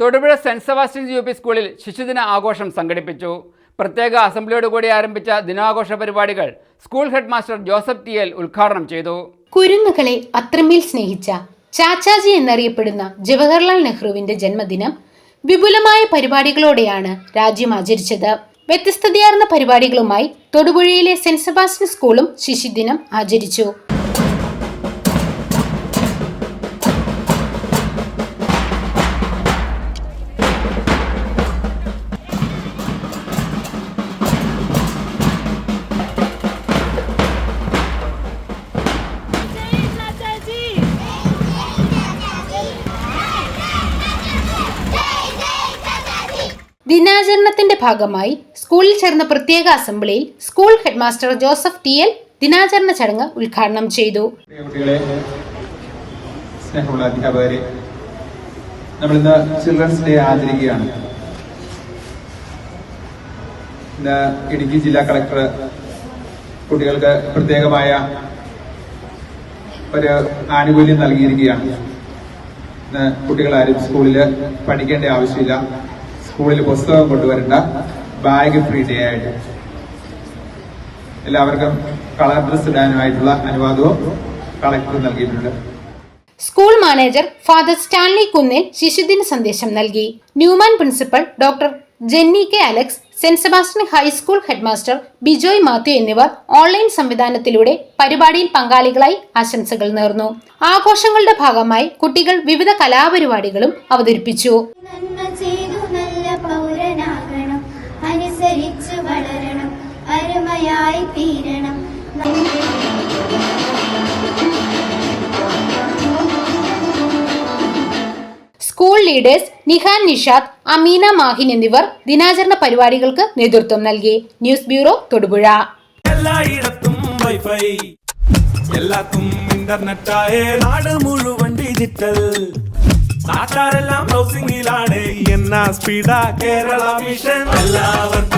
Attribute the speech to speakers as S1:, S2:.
S1: തൊടുപുഴ സെന്റ് Sebastian's U P സ്കൂളിൽ ശിശുദിന ആഘോഷം സംഘടിപ്പിച്ചു. പ്രത്യേക അസംബ്ലിയോടുകൂടി ആരംഭിച്ച ദിനാഘോഷ പരിപാടികൾ school head master Joseph T L ഉദ്ഘാടനം ചെയ്തു.
S2: കുരുന്നുകളെ അത്രമേൽ സ്നേഹിച്ച ചാച്ചാജി എന്നറിയപ്പെടുന്ന ജവഹർലാൽ നെഹ്റുവിന്റെ ജന്മദിനം വിപുലമായ പരിപാടികളോടെയാണ് രാജ്യം ആചരിച്ചത്. വ്യത്യസ്തതയാർന്ന പരിപാടികളുമായി തൊടുപുഴയിലെ സെന്റ് സെബാസ്റ്റ്യൻ സ്കൂളും ശിശുദിനം ആചരിച്ചു. ദിനാചരണത്തിന്റെ ഭാഗമായി സ്കൂളിൽ ചേർന്ന പ്രത്യേക അസംബ്ലിയിൽ school headmaster Joseph T L ദിനാചരണ ചടങ്ങ് ഉദ്ഘാടനം ചെയ്തു.
S3: Children's day ആചരിക്കുകയാണ്. ഇടുക്കി ജില്ലാ കളക്ടർ കുട്ടികൾക്ക് പ്രത്യേകമായ ഒരു ആനുകൂല്യം നൽകിയിരിക്കുകയാണ്. ഇന്ന് കുട്ടികളാരും സ്കൂളിൽ പഠിക്കേണ്ട ആവശ്യമില്ല. സ്കൂളിൽ പുസ്തകം കൊണ്ടുവരേണ്ട ബാഗ് ഫ്രീ ഡേ ആയിട്ട്. എല്ലാവർക്കും കളർ ഡ്രസ് ഇടാനുമായിട്ടുള്ള അനുവാദവും കളക്ടർ നൽകിയിട്ടുണ്ട്.
S2: School manager father Stanley Kunnil ശിശുദിന സന്ദേശം നൽകി. Newman principal doctor Jenny K Alex saint Sebastian high school headmaster Bijoy Mathew എന്നിവർ ഓൺലൈൻ സംവിധാനത്തിലൂടെ പരിപാടിയിൽ പങ്കാളികളായി ആശംസകൾ നേർന്നു. ആഘോഷങ്ങളുടെ ഭാഗമായി കുട്ടികൾ വിവിധ കലാപരിപാടികളും അവതരിപ്പിച്ചു.
S4: തീരണം
S2: സ്കൂൾ ലീഡേഴ്സ് നിഹാൻ നിഷാദ് അമീന മാഹിൻ എന്നിവർ ദിനാചരണ പരിപാടികൾക്ക് നേതൃത്വം നൽകി. News bureau Thodupuzha.
S5: എല്ലായിടത്തും വൈഫൈ. ഇന്റർനെറ്റായേ നാട് മുഴുവൻ ഡിജിറ്റൽ. നാട്ടാരെല്ലാം ബ്രൗസിംഗിലാണ് എന്നാ സ്പീഡാ കേരള മിഷൻ എല്ലാവർക്കും